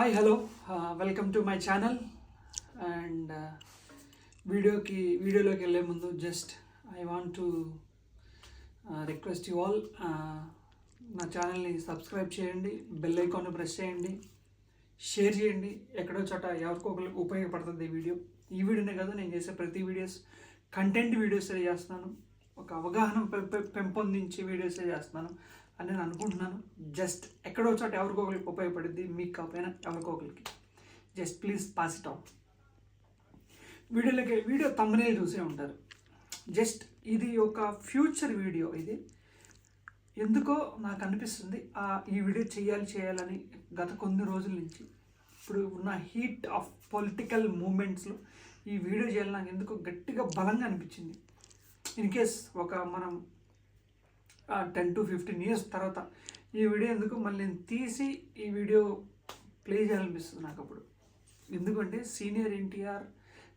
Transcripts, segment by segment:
Hi hello welcome to my channel and వీడియోకి వీడియోలోకి వెళ్ళే ముందు just I want to request you all నా ఛానల్ని సబ్స్క్రైబ్ చేయండి బెల్ ఐకాన్ని ప్రెస్ చేయండి షేర్ చేయండి. ఎక్కడో చోట ఎవరికో ఒకరికి ఉపయోగపడుతుంది ఈ వీడియో ఈ వీడియోనే కాదు నేను చేసే ప్రతి వీడియోస్ కంటెంట్ వీడియోస్ చేస్తున్నాను. ఒక అవగాహన పెంపొందించే వీడియోసే చేస్తున్నాను. అని నేను అనుకుంటున్నాను. జస్ట్ ఎక్కడో చోట ఎవరికో ఒకరికి ఉపయోగపడుద్ది మీకు కాకపోయినా ఎవరికో ఒకరికి. Just please pass it out. వీడియోలోకి వీడియో తమ్మనేలు చూసే ఉంటారు. జస్ట్ ఇది ఒక ఫ్యూచర్ వీడియో ఇది. ఎందుకో నాకు అనిపిస్తుంది ఈ వీడియో చేయాలి చేయాలని గత కొన్ని రోజుల నుంచి ఇప్పుడు ఉన్న హీట్ ఆఫ్ పొలిటికల్ మూమెంట్స్లో ఈ వీడియో చేయాలి నాకు ఎందుకో గట్టిగా బలంగా అనిపించింది. ఇన్ కేస్ ఒక మనం టెన్ టు ఫిఫ్టీన్ ఇయర్స్ తర్వాత ఈ వీడియో ఎందుకు మళ్ళీ నేను తీసి ఈ వీడియో ప్లే చేయాలనిపిస్తుంది నాకు అప్పుడు. ఎందుకంటే సీనియర్ ఎన్టీఆర్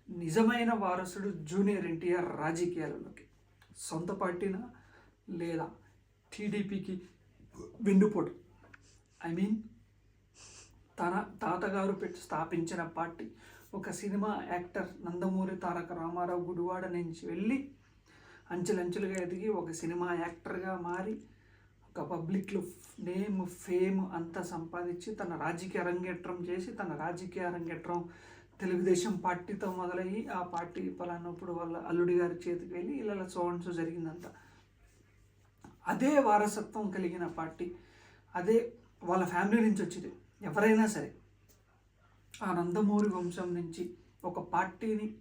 నిజమైన వారసుడు జూనియర్ ఎన్టీఆర్ రాజకీయాలలోకి. సొంత పార్టీనా లేదా టీడీపీకి వెన్నుపోటు? ఐ మీన్ తన తాతగారు పెట్టి స్థాపించిన పార్టీ. ఒక సినిమా యాక్టర్ నందమూరి తారక రామారావు గుడివాడ నుంచి వెళ్ళి అంచెలంచెలుగా ఎదిగి ఒక సినిమా యాక్టర్గా మారి ఒక పబ్లిక్లో నేమ్ ఫేమ్ అంతా సంపాదించి తన రాజకీయ అరంగేట్రం చేసి తన రాజకీయ అరంగేట్రం తెలుగుదేశం పార్టీతో మొదలయ్యి ఆ పార్టీ పలానప్పుడు వాళ్ళ అల్లుడి గారి చేతికి వెళ్ళి ఇలా సో జరిగిందంతా. అదే వారసత్వం కలిగిన పార్టీ. అదే వాళ్ళ ఫ్యామిలీ నుంచి వచ్చింది. ఎవరైనా సరే ఆ నందమూరి వంశం నుంచి ఒక పార్టీని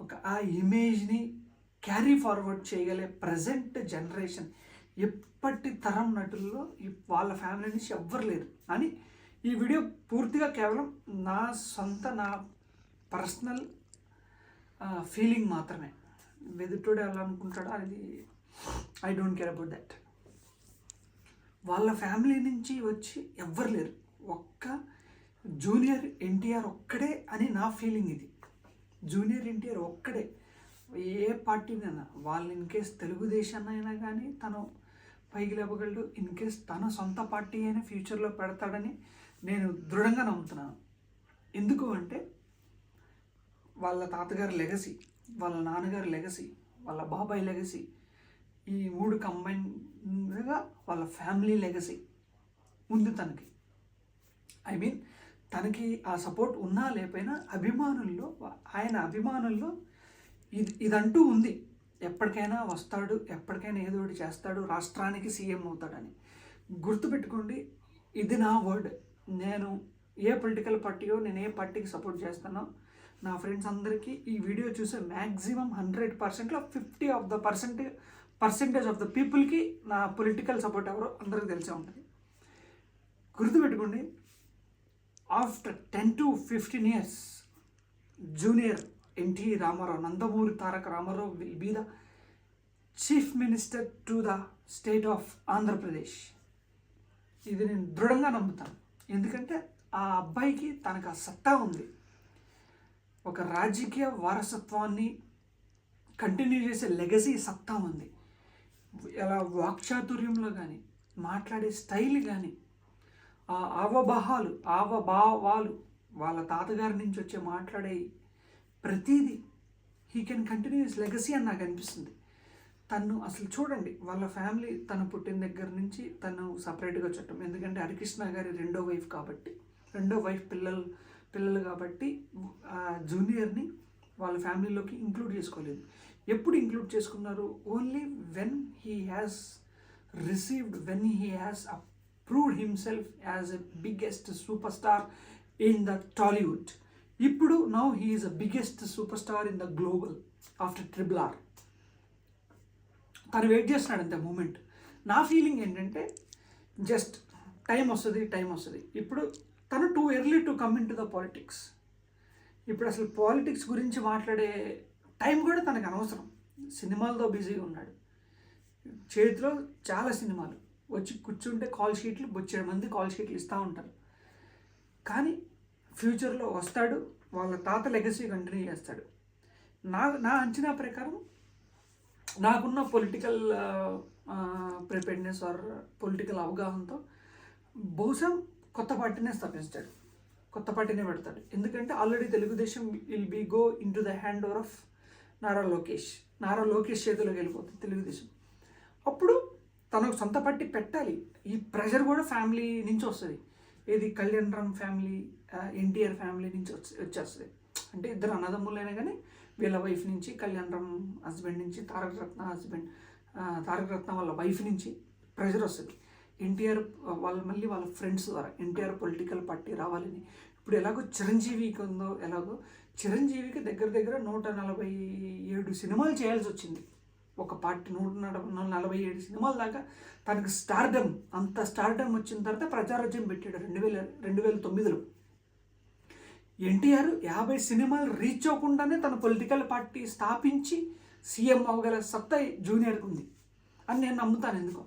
ఒక ఆ ఇమేజ్ని క్యారీ ఫార్వర్డ్ చేయగలే ప్రజెంట్ జనరేషన్. ఎప్పటి తరం నటుల్లో వాళ్ళ ఫ్యామిలీ నుంచి ఎవ్వరు లేరు. అని ఈ వీడియో పూర్తిగా కేవలం నా సొంత నా పర్సనల్ ఫీలింగ్ మాత్రమే. వెదుటోడే అలా అనుకుంటాడో? అది I don't care about that వాళ్ళ ఫ్యామిలీ నుంచి వచ్చి ఎవ్వరు లేరు. ఒక్క జూనియర్ ఎన్టీఆర్ ఒక్కడే అని నా ఫీలింగ్ ఇది. జూనియర్ ఎన్టీఆర్ ఒక్కడే. ఏ పార్టీనైనా వాళ్ళు ఇన్ కేస్ తెలుగుదేశం అయినా కానీ తను పైకి లేపగలడు. ఇన్ కేస్ తన సొంత పార్టీ అయినా ఫ్యూచర్లో పెడతాడని నేను దృఢంగా నమ్ముతున్నాను. ఎందుకు అంటే వాళ్ళ తాతగారి లెగసీ వాళ్ళ నాన్నగారి లెగసీ వాళ్ళ బాబాయ్ లెగసీ ఈ మూడు కంబైన్గా వాళ్ళ ఫ్యామిలీ లెగసీ ఉంది తనకి. ఐ మీన్ తనకి ఆ సపోర్ట్ ఉన్నా లేకపోయినా అభిమానుల్లో ఆయన అభిమానుల్లో ఇది ఇదంటూ ఉంది. ఎప్పటికైనా వస్తాడు ఎప్పటికైనా ఏదో ఒకటి చేస్తాడు రాష్ట్రానికి సీఎం అవుతాడని. గుర్తుపెట్టుకోండి ఇది నా వర్డ్. నేను ఏ పొలిటికల్ పార్టీయో నేను ఏ పార్టీకి సపోర్ట్ చేస్తానో నా ఫ్రెండ్స్ అందరికీ ఈ వీడియో చూసే మ్యాక్సిమం హండ్రెడ్ పర్సెంట్లో fifty of the percent percentage of the పీపుల్కి నా పొలిటికల్ సపోర్ట్ ఎవరో అందరికీ తెలిసే ఉంటుంది. గుర్తుపెట్టుకోండి after ten to fifteen years junior NT Ramarao Nandamuri Taraka Ramarao will be the chief minister to the state of Andhra Pradesh. ఇది నేను దృఢంగా నమ్ముతాను. ఎందుకంటే ఆ అబ్బాయికి తనకు ఆ సత్తా ఉంది. ఒక రాజకీయ వారసత్వాన్ని కంటిన్యూ చేసే లెగసీ సత్తా ఉంది. ఎలా వాక్చాతుర్యంలో కానీ మాట్లాడే స్టైల్ కానీ ఆ ఆవభావాలు ఆవభావాలు వాళ్ళ తాతగారి నుంచి వచ్చే మాట్లాడే ప్రతీది. హీ కెన్ కంటిన్యూస్ లెగసీ అని నాకు అనిపిస్తుంది. తను అసలు చూడండి వాళ్ళ ఫ్యామిలీ తను పుట్టిన దగ్గర నుంచి తను సపరేట్గా చుట్టం. ఎందుకంటే హరికృష్ణ గారి రెండో వైఫ్ కాబట్టి రెండో వైఫ్ పిల్లలు పిల్లలు కాబట్టి జూనియర్ని వాళ్ళ ఫ్యామిలీలోకి ఇంక్లూడ్ చేసుకోలేదు. ఎప్పుడు ఇంక్లూడ్ చేసుకున్నారు? Only when he has received when he has approved himself as a biggest super star in the Tollywood ఇప్పుడు now he is a biggest super star in the global after triple R తను wait చేస్తున్నాడు అంతే moment నా feeling ఏంటంటే just time వస్తుంది time వస్తుంది. ఇప్పుడు తను too early to come in to the politics ఇప్పుడు అసలు పాలిటిక్స్ గురించి మాట్లాడే టైం కూడా తనకు అనవసరం. సినిమాలతో బిజీగా ఉన్నాడు. చేతిలో చాలా సినిమాలు. వచ్చి కూర్చుంటే కాల్ షీట్లు బొచ్చేడు మంది కాల్ షీట్లు ఇస్తూ ఉంటారు. కానీ ఫ్యూచర్లో వస్తాడు వాళ్ళ తాత లెగసీ కంటిన్యూ చేస్తాడు. నా నా అంచనా ప్రకారం నాకున్న పొలిటికల్ ప్రిపేర్నెస్ ఆర్ పొలిటికల్ అవగాహనతో బహుశా కొత్త పార్టీనే స్థాపిస్తాడు కొత్త పార్టీనే పెడతాడు. ఎందుకంటే already Telugudesam will be go in to the hand over of Nara Lokesh. Nara Lokesh చేతిలోకి వెళ్ళిపోతుంది తెలుగుదేశం. అప్పుడు తనకు సొంత పార్టీ పెట్టాలి. ఈ ప్రెషర్ కూడా ఫ్యామిలీ నుంచి వస్తుంది. ఏది కళ్యాణ్ రామ్ ఫ్యామిలీ ఎన్టీఆర్ ఫ్యామిలీ నుంచి వచ్చి వచ్చేస్తుంది. అంటే ఇద్దరు అన్నదమ్ములైనా కానీ వీళ్ళ వైఫ్ నుంచి కళ్యాణ్ రామ్ హస్బెండ్ నుంచి తారక రత్న హస్బెండ్ తారక రత్న వాళ్ళ వైఫ్ నుంచి ప్రెషర్ వస్తుంది. ఎన్టీఆర్ వాళ్ళ మళ్ళీ వాళ్ళ ఫ్రెండ్స్ ద్వారా ఎన్టీఆర్ పొలిటికల్ పార్టీ రావాలని. ఇప్పుడు ఎలాగో చిరంజీవికి ఉందో ఎలాగో చిరంజీవికి దగ్గర దగ్గర నూట నలభై ఏడు సినిమాలు చేయాల్సి వచ్చింది. ఒక పార్టీ నూట నలభై నలభై ఏడు సినిమాల దాకా తనకు స్టార్డమ్ అంత స్టార్డమ్ వచ్చిన తర్వాత ప్రచారోద్యమం పెట్టాడు రెండు వేల రెండు వేల తొమ్మిదిలో. ఎన్టీఆర్ యాభై సినిమాలు రీచ్ అవ్వకుండానే తన పొలిటికల్ పార్టీ స్థాపించి సీఎం అవ్వగల సత్తా జూనియర్కి ఉంది. అని నేను నమ్ముతాను ఎందుకో.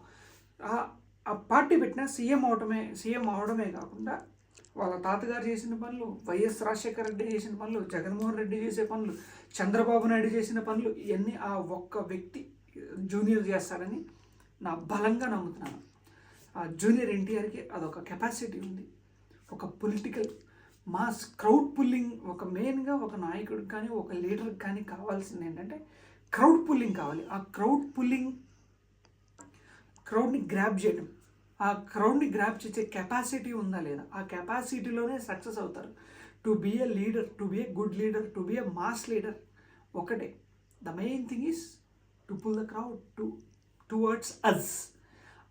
ఆ పార్టీ పెట్టిన సీఎం అవడమే సీఎం అవడమే కాకుండా వాళ్ళ తాతగారు చేసిన పనులు వైఎస్ రాజశేఖర రెడ్డి చేసిన పనులు జగన్మోహన్ రెడ్డి చేసే పనులు చంద్రబాబు నాయుడు చేసిన పనులు ఇవన్నీ ఆ ఒక్క వ్యక్తి జూనియర్ చేస్తాడని నా బలంగా నమ్ముతున్నాను. ఆ జూనియర్ ఎన్టీఆర్కి అదొక కెపాసిటీ ఉంది. ఒక పొలిటికల్ మాస్ క్రౌడ్ పుల్లింగ్ ఒక మెయిన్గా ఒక నాయకుడికి కానీ ఒక లీడర్కి కానీ కావాల్సింది ఏంటంటే క్రౌడ్ పుల్లింగ్ కావాలి. ఆ క్రౌడ్ పుల్లింగ్ క్రౌడ్ని గ్రాప్ చేయడం. ఆ క్రౌడ్ని గ్రాప్ చేసే కెపాసిటీ ఉందా లేదా? ఆ కెపాసిటీలోనే సక్సెస్ అవుతారు. To be a leader to be a good leader to be a mass leader ఒకటే. The main thing is to pull the crowd to towards us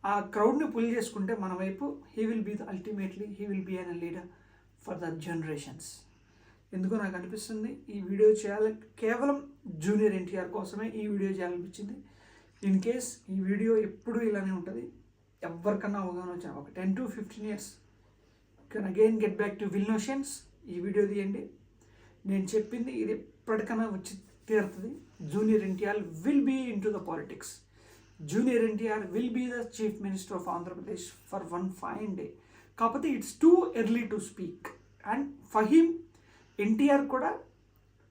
ఆ క్రౌడ్ని పుల్ చేసుకుంటే మన వైపు he will be the ultimately he will be an leader for the generations ఎందుకో నాకు అనిపిస్తుంది ఈ వీడియో చేయాలి కేవలం జూనియర్ ఎన్టీఆర్ కోసమే ఈ వీడియో చేయాలనిపించింది ఇన్ కేస్ ఈ వీడియో ఎప్పుడు ఇలానే ఉంటుంది ఎవరికన్నా అవగాహన వచ్చిన ఒక ten to fifteen years. Can again get back to will notions ఈ వీడియో తీయండి. నేను చెప్పింది ఇది ఎప్పటికైనా వచ్చి తీరుతుంది. Junior NTR will be in to the politics junior NTR will be the chief minister of Andhra Pradesh for one fine day కాకపోతే it's too early to speak and Faheem NTR కూడా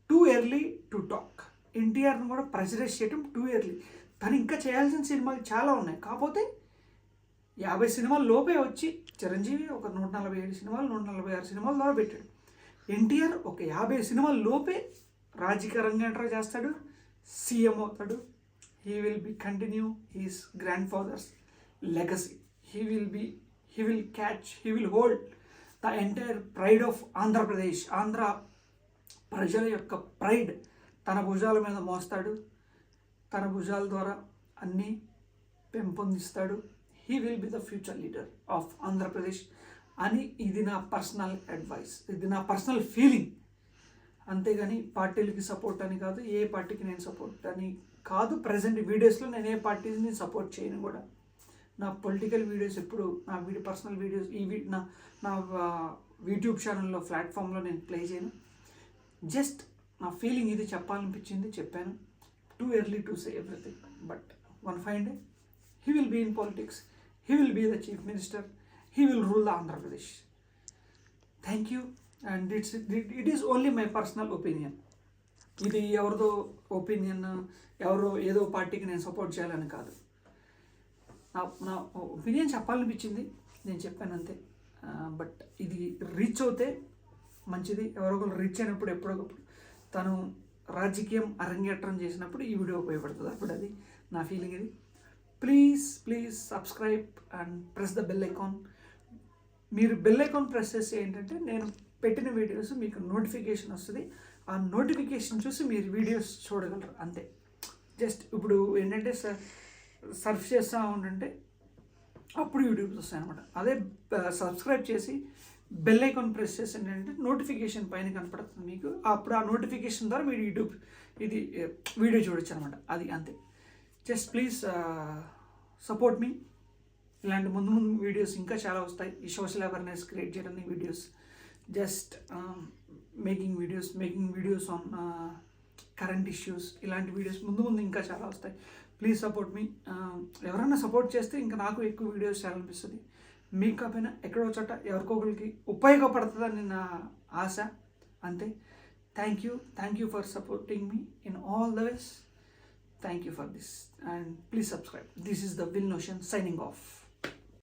too early to talk ఎన్టీఆర్ని కూడా pressurise చేయడం too early తను ఇంకా చేయాల్సిన సినిమాలు చాలా ఉన్నాయి. కాకపోతే యాభై సినిమాల లోపే వచ్చి చిరంజీవి ఒక నూట నలభై ఏడు సినిమాలు నూట నలభై ఆరు సినిమాల ద్వారా పెట్టాడు. ఎన్టీఆర్ ఒక యాభై సినిమాల లోపే రాజకీయ రంగేట్రా చేస్తాడు సీఎం అవుతాడు. He will be continue his grandfather's legacy he will be he will catch he will hold the entire pride of Andhra Pradesh Andhra ప్రజల యొక్క ప్రైడ్ తన భుజాల మీద మోస్తాడు. తన భుజాల ద్వారా అన్నీ పెంపొందిస్తాడు. He will be the future leader of Andhra Pradesh అని ఇది నా పర్సనల్ అడ్వైస్ ఇది నా పర్సనల్ ఫీలింగ్ అంతేగాని పార్టీలకి సపోర్ట్ అని కాదు ఏ పార్టీకి నేను సపోర్ట్ అని కాదు. ప్రజెంట్ వీడియోస్లో నేను ఏ పార్టీని సపోర్ట్ చేయను కూడా. నా పొలిటికల్ వీడియోస్ ఎప్పుడు నా వీడియో పర్సనల్ వీడియోస్ ఈ నా నా యూట్యూబ్ ఛానల్లో ప్లాట్ఫామ్లో నేను ప్లే చేయను. జస్ట్ నా ఫీలింగ్ ఇది చెప్పాలనిపించింది చెప్పాను. Too early to say everything but one fine day he will be in politics he will be the chief minister. He will rule the andhra pradesh. Thank you and it's it is only my personal opinion ఇది ఎవరిదో opinion ఎవరో ఏదో పార్టీకి నేను support చేయాలని కాదు. నా నా ఒపీనియన్ చెప్పాలనిపించింది. నేను చెప్పాను అంతే. బట్ ఇది రీచ్ అవుతే మంచిది. ఎవరో ఒకరు రీచ్ అయినప్పుడు ఎప్పుడొకప్పుడు తను రాజకీయం అరంగేట్రం చేసినప్పుడు ఈ వీడియో ఉపయోగపడుతుంది. అప్పుడు అది నా ఫీలింగ్ ఇది. Please please subscribe and press the bell icon మీరు బెల్ ఐకాన్ ప్రెస్ చేస్తే ఏంటంటే నేను పెట్టిన వీడియోస్ మీకు నోటిఫికేషన్ వస్తుంది. ఆ నోటిఫికేషన్ చూసి మీరు వీడియోస్ చూడగలరు అంతే. జస్ట్ ఇప్పుడు ఏంటంటే సర్ఫ్ చేస్తూ ఉంటుంటే అప్పుడు యూట్యూబ్స్ వస్తాయి అనమాట అదే సబ్స్క్రైబ్ చేసి బెల్ ఐకాన్ ప్రెస్ చేసి ఏంటంటే నోటిఫికేషన్ పైన కనపడుతుంది మీకు. అప్పుడు ఆ నోటిఫికేషన్ ద్వారా మీరు యూట్యూబ్ ఇది వీడియో చూడొచ్చు అనమాట అది అంతే. Just please support me. ఇలాంటి ముందు ముందు వీడియోస్ ఇంకా చాలా వస్తాయి. ఈ సోషల్ అవేర్నెస్ క్రియేట్ చేయడానికి videos. Just making videos making videos on current issues ఇలాంటి వీడియోస్ ముందు ముందు ఇంకా చాలా వస్తాయి. Please support me. ఎవరైనా సపోర్ట్ చేస్తే ఇంకా నాకు ఎక్కువ వీడియోస్ చేయాలనిపిస్తుంది మీకు కాకపోయినా ఎక్కడో చోట ఎవరికొకరికి ఉపయోగపడుతుందని నా ఆశ. అంతే. Thank you thank you for supporting me in all the ways Thank you for this and please subscribe. This is the Will Notion signing off.